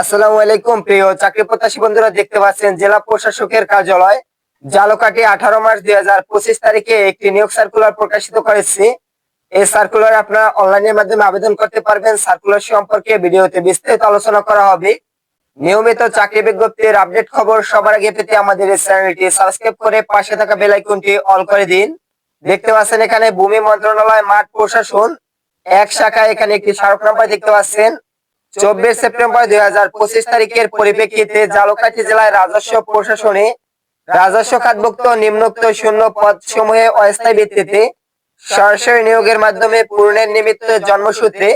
আসসালামু আলাইকুম, প্রিয় চাকরি প্রত্যাশী বন্ধুরা, দেখতে পাচ্ছেন জেলা প্রশাসকের কার্যালয়। জালকাটি আঠারো মার্চ দুই হাজার পঁচিশ তারিখে একটি নিয়োগ সার্কুলার প্রকাশিত করেছে। এই সার্কুলার আপনারা অনলাইনের মাধ্যমে আবেদন করতে পারবেন। সার্কুলার সম্পর্কে ভিডিওতে বিস্তারিত আলোচনা করা হবে। নিয়মিত চাকরি বিজ্ঞপ্তির আপডেট খবর সবার আগে পেতে আমাদের এই চ্যানেলটি সাবস্ক্রাইব করে পাশে থাকা বেল অল করে দিন। দেখতে পাচ্ছেন এখানে ভূমি মন্ত্রণালয়, মাঠ প্রশাসন, এক শাখায় এখানে একটি স্মারক নাম্বার দেখতে পাচ্ছেন। চব্বিশ সেপ্টেম্বর দুই হাজার পঁচিশ তারিখের পরিপ্রেক্ষিতে জালকাঠি জেলায় রাজস্ব প্রশাসনে রাজস্ব খাতভুক্ত নিম্নোক্ত শূন্য পদ সমূহে অস্থায়ী ভিত্তিতে সরাসরি নিয়োগের মাধ্যমে পূর্ণের নিমিত্ত জন্মসূত্রে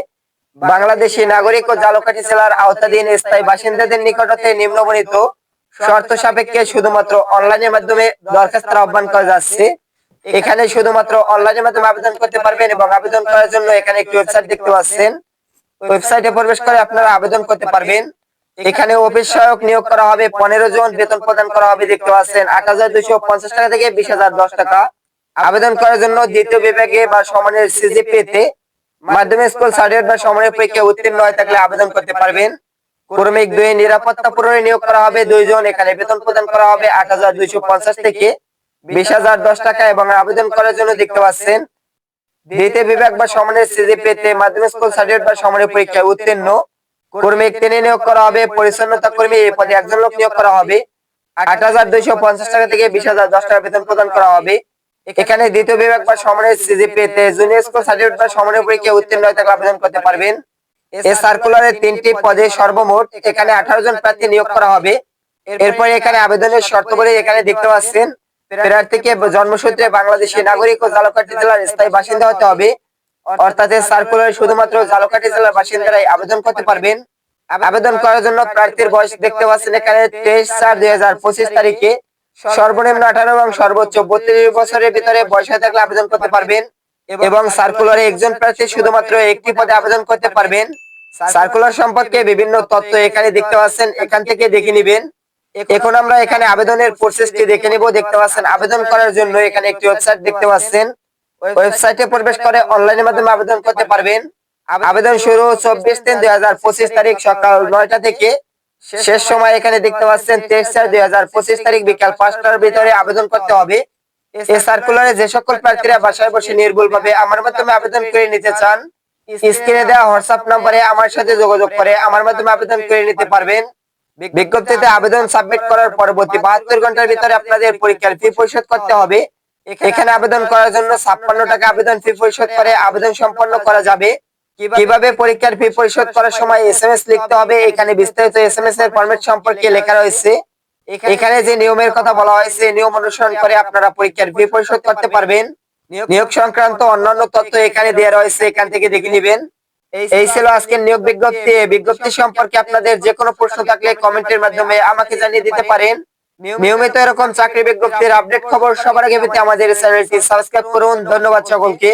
বাংলাদেশি নাগরিক ও জালকাঠি জেলার আওতাধীন স্থায়ী বাসিন্দাদের নিকটতে নিম্নবর্ণিত শর্ত সাপেক্ষে শুধুমাত্র অনলাইনের মাধ্যমে দরখাস্ত আহ্বান করা যাচ্ছে। এখানে শুধুমাত্র অনলাইনের মাধ্যমে আবেদন করতে পারবেন এবং আবেদন করার জন্য এখানে একটি ওয়েবসাইট দেখতে পাচ্ছেন। ওয়েবসাইটে প্রবেশ করে আপনারা আবেদন করতে পারবেন। এখানে অফিস সহায়ক নিয়োগ করা হবে, পনেরো জন বেতন প্রদান করা হবে, দেখতে পাচ্ছেন, আট হাজার দুইশো পঞ্চাশ টাকা থেকে বিশ হাজার দশ টাকা। আবেদন করার জন্য দ্বিতীয় বিভাগে বা সমানের সিজিপিতে মাধ্যমিক স্কুল সার্টিফিকেট বা সমানের পরীক্ষা উত্তীর্ণ হয়ে থাকলে আবেদন করতে পারবেন। কর্মিক দুই নিরাপত্তা পূরণে নিয়োগ করা হবে, দুইজন, এখানে বেতন প্রদান করা হবে আট হাজার দুইশো পঞ্চাশ থেকে বিশ হাজার দশ টাকা এবং আবেদন করার জন্য দেখতে পাচ্ছেন দ্বিতীয় বিভাগ বা সমানের সিজিপিতে মাধ্যমিক স্কুল সার্টিফিকেট বা সমানের পরীক্ষায় উত্তীর্ণ কর্মিক তিনি নিয়োগ করা হবে, পরিচ্ছন্নতা কর্মী এই পদে একজন লোক নিয়োগ করা হবে। আট হাজার দুইশো পঞ্চাশ টাকা থেকে বিশ হাজার দশ টাকা বেতন প্রদান করা হবে। এখানে দ্বিতীয় বিভাগ বা সমানের সিজিপিতে জুনিয়র স্কুল সার্টিফিকেট বা সমানের পরীক্ষায় উত্তীর্ণ হয়ে থাকলে আবেদন করতে পারবেন। এই সার্কুলারে তিনটি পদে সর্বমোট এখানে আঠারো জন প্রার্থী নিয়োগ করা হবে। এরপরে এখানে আবেদনের শর্ত বলে এখানে দেখতে পাচ্ছেন প্রার্থীকে জন্মসূত্রে বাংলাদেশি নাগরিক ও জালকাঠি জেলার স্থায়ী বাসিন্দা হতে হবে। অর্থাৎ শুধুমাত্র জালকাঠি জেলার বাসিন্দারাই আবেদন করতে পারবেন। আবেদন করার জন্য প্রার্থীর বয়স দেখতে পাচ্ছেন এখানে তেইশ চার দুই তারিখে। সর্বনিম্ন আঠারো এবং সর্বোচ্চ বত্রিশ বছরের ভিতরে বয়স হয়ে থাকলে আবেদন করতে পারবেন। এবং সার্কুলারে একজন প্রার্থী শুধুমাত্র একটি পদে আবেদন করতে পারবেন। সার্কুলার সম্পর্কে বিভিন্ন তথ্য এখানে দেখতে পাচ্ছেন, এখান থেকে দেখে নিবেন। এখন আমরা এখানে আবেদনের প্রসেসটি দেখে নিব। দেখতে পাচ্ছেন, আবেদন করার জন্য এখানে একটি ওয়েবসাইট দেখতে পাচ্ছেন। ওয়েবসাইটে প্রবেশ করে অনলাইনের মাধ্যমে আবেদন করতে পারবেন। আবেদন শুরু চব্বিশ তিন দুই তারিখ সকাল নয়টা থেকে। শেষ সময় এখানে দেখতে পাচ্ছেন, তেইশ চার দুই তারিখ বিকাল পাঁচটার ভিতরে আবেদন করতে হবে। এই সার্কুলারে যে সকল প্রার্থীরা বাসায় বসে নির্ভুল ভাবে আমার মাধ্যমে আবেদন করে নিতে চান স্ক্রিনে দেওয়া হোয়াটসঅ্যাপ নম্বরে আমার সাথে যোগাযোগ করে আমার মাধ্যমে আবেদন করে নিতে পারবেন। বিজ্ঞপ্তিতে আবেদন সাবমিট করার পরবর্তী বাহাত্তর ঘণ্টার ভিতরে আপনাদের পরীক্ষার ফি পরিশোধ করতে হবে। এখানে আবেদন করার জন্য ছাপ্পান্ন টাকা আবেদন ফি পরিশোধ করে আবেদন সম্পন্ন করা যাবে। কীভাবে পরীক্ষার ফি পরিশোধ করার সময় এসএমএস লিখতে হবে, এখানে বিস্তারিত এসএমএস এর ফরম্যাট সম্পর্কে লেখা রয়েছে। এখানে যে নিয়মের কথা বলা হয়েছে নিয়ম অনুসরণ করে আপনারা পরীক্ষার ফি পরিশোধ করতে পারবেন। নিয়োগ সংক্রান্ত অন্যান্য তথ্য এখানে দেওয়া রয়েছে, এখান থেকে দেখে নেবেন। এই ছিল আজকের নিয়োগ বিজ্ঞপ্তি। বিজ্ঞপ্তি সম্পর্কে আপনাদের যে কোনো প্রশ্ন থাকলে কমেন্টের মাধ্যমে আমাকে জানিয়ে দিতে পারেন। নিয়মিত এরকম চাকরি বিজ্ঞপ্তির আপডেট খবর সবার আগে পেতে আমাদের চ্যানেলটি সাবস্ক্রাইব করুন। ধন্যবাদ সকলকে।